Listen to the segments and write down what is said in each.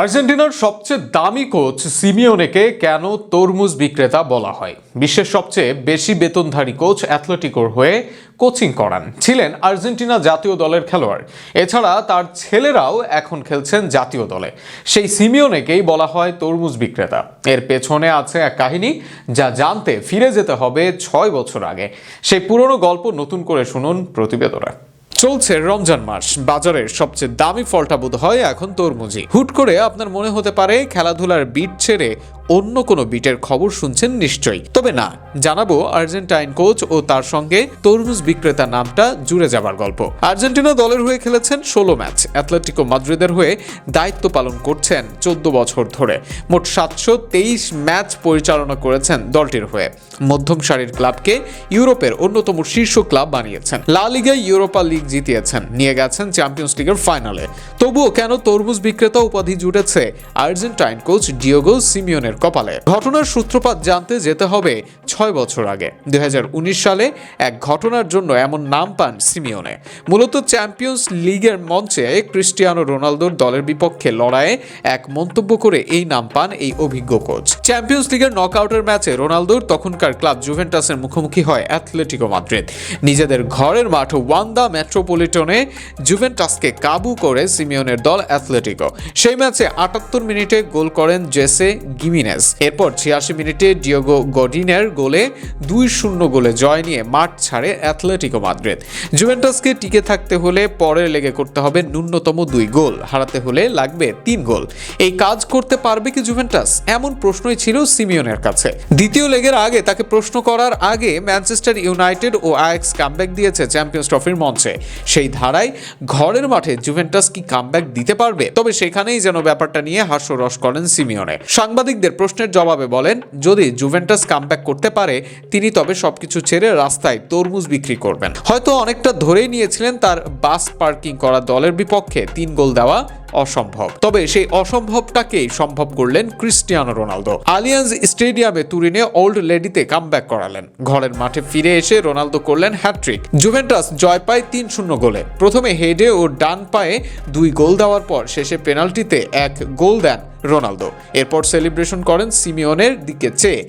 আর্জেন্টিনার সবচেয়ে দামি কোচ সিমিওনেকে কেন তরমুজ বিক্রেতা বলা হয়? বিশ্বের সবচেয়ে বেশি বেতনধারী কোচ অ্যাথলেটিকোর হয়ে কোচিং করান। ছিলেন আর্জেন্টিনা জাতীয় দলের খেলোয়াড়। এছাড়া তার ছেলেরাও এখন খেলছেন জাতীয় দলে। সেই সিমিওনেকেই বলা হয় তরমুজ বিক্রেতা। এর পেছনে আছে এক কাহিনী যা জানতে ফিরে যেতে হবে ছয় বছর আগে। সেই পুরনো গল্প নতুন করে শুনুন প্রতিবেদনে। চলছে রমজান মাস। বাজারের সবচেয়ে দামি ফলটা বোধ হয় এখন তরমুজি হুট করে আপনার মনে হতে পারে খেলাধুলার বিট ছেড়ে অন্য কোনো বিটের খবর শুনছেন নিশ্চয়ই। তবে না, জানাব আর্জেন্টাইন কোচ ও তার সঙ্গে তরমুজ বিক্রেতা নামটা জুড়ে যাবার গল্প। আর্জেন্টিনা দলের হয়ে খেলেছেন ষোলো ম্যাচ। অ্যাথলেটিকো মাদ্রিদের হয়ে দায়িত্ব পালন করছেন চোদ্দ বছর ধরে। মোট সাতশো তেইশ ম্যাচ পরিচালনা করেছেন দলটির হয়ে। মধ্যম সারির ক্লাবকে ইউরোপের অন্যতম শীর্ষ ক্লাব বানিয়েছেন। লা লিগায় ইউরোপা লিগ জিতিয়েছেন। নিয়ে গেছেন চ্যাম্পিয়ন্স লিগের ফাইনালে। তবুও কেন তরমুজ বিক্রেতা উপাধি জুটেছে আর্জেন্টাইন কোচ ডিওগো সিমিওনের কপালে। ঘটনার সূত্রপাত জানতে যেতে হবে ছয় বছর আগে। দুই সালে এক ঘটনার জন্য এমন নাম পান সিমিওনে মূলত চ্যাম্পিয়ন্স লিগের মঞ্চে ক্রিস্টিয়ানো রোনালদোর দলের বিপক্ষে লড়াইয়ে এক মন্তব্য করে এই নাম পান এই অভিজ্ঞ কোচ। চ্যাম্পিয়ন্স লিগের নকআউটের ম্যাচে রোনালদোর তখনকার ক্লাব জুভেন্টাসের মুখোমুখি হয় অ্যাথলেটিকো মাদ্রিদ। নিজেদের ঘরের মাঠ ওয়ান্দা মেট্রোপলিটনে জুভেন্টাসকে কাবু করে সিমিওনের দল অ্যাথলেটিকো। সেই ম্যাচে আটাত্তর মিনিটে গোল করেন জেসে গিমিনেস এরপর ছিয়াশি মিনিটে ডিওগো গডিনের গোলে দুই শূন্য গোলে জয় নিয়ে মাঠ ছাড়ে অ্যাথলেটিকো মাদ্রিদ। জুভেন্টাসকে টিকে থাকতে হলে পরের লেগে করতে হবে ন্যূনতম দুই গোল, হারাতে হলে লাগবে তিন গোল। এই কাজ করতে পারবে কি জুভেন্টাস? এমন প্রশ্নই ছিল সিমিওনের কাছে। দ্বিতীয় লেগের আগে তাকে প্রশ্ন করার আগে ম্যানচেস্টার ইউনাইটেড ও আয়াক্স কামব্যাক দিয়েছে চ্যাম্পিয়ন্স ট্রফির মঞ্চে। সেই ধারায় ঘরের মাঠে জুভেন্টাস কি কামব্যাক দিতে পারবে? তবে সেখানেই যেন ব্যাপারটা নিয়ে হাস্যরস করেন সিমিওনে। সাংবাদিকদের প্রশ্নের জবাবে বলেন, যদি জুভেন্টাস কামব্যাক করতে পারে, তিনি তবে সবকিছু ছেড়ে রাস্তায় তরমুজ বিক্রি করবেন। হয়তো অনেকটা ধরেই নিয়েছিলেন তার বাস পার্কিং করা দলের বিপক্ষে তিন গোল দেওয়া অসম্ভব। তবে সেই অসম্ভবটাকেই সম্ভব করলেন ক্রিস্টিয়ানো রোনালদো। আলিয়ান্স স্টেডিয়ামে তুরিনে ওল্ড লেডিতে কামব্যাক করালেন। ঘরের মাঠে ফিরে এসে রোনালদো করলেন হ্যাট্রিক জুভেন্টাস জয় পায় তিন শূন্য গোলে। প্রথমে হেডে ও ডান পায়ে দুই গোল দেওয়ার পর শেষে পেনাল্টিতে এক গোল দেন রোনালদো। এরপর সেলিব্রেশন করেন সিমিওনের দিকে চেয়ে।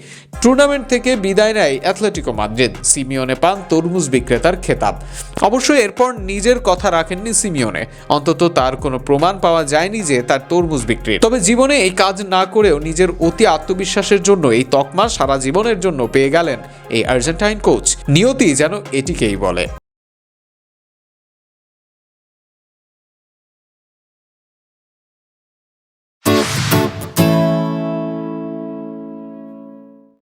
টুর্নামেন্ট থেকে বিদায় নেয় অ্যাথলেটিকো মাদ্রিদ। সিমিওনে পান তরমুজ বিক্রেতার খেতাব। অবশ্য এরপর নিজের কথা রাখেননি সিমিওনে। অন্তত তার কোনো প্রমাণ পাওয়া যায়নি যে তার তরমুজ বিক্রির তবে জীবনে এই কাজ না করেও নিজের অতি আত্মবিশ্বাসের জন্য এই তকমা সারা জীবনের জন্য পেয়ে গেলেন এই আর্জেন্টাইন কোচ। নিয়তি যেন এটিকেই বলে।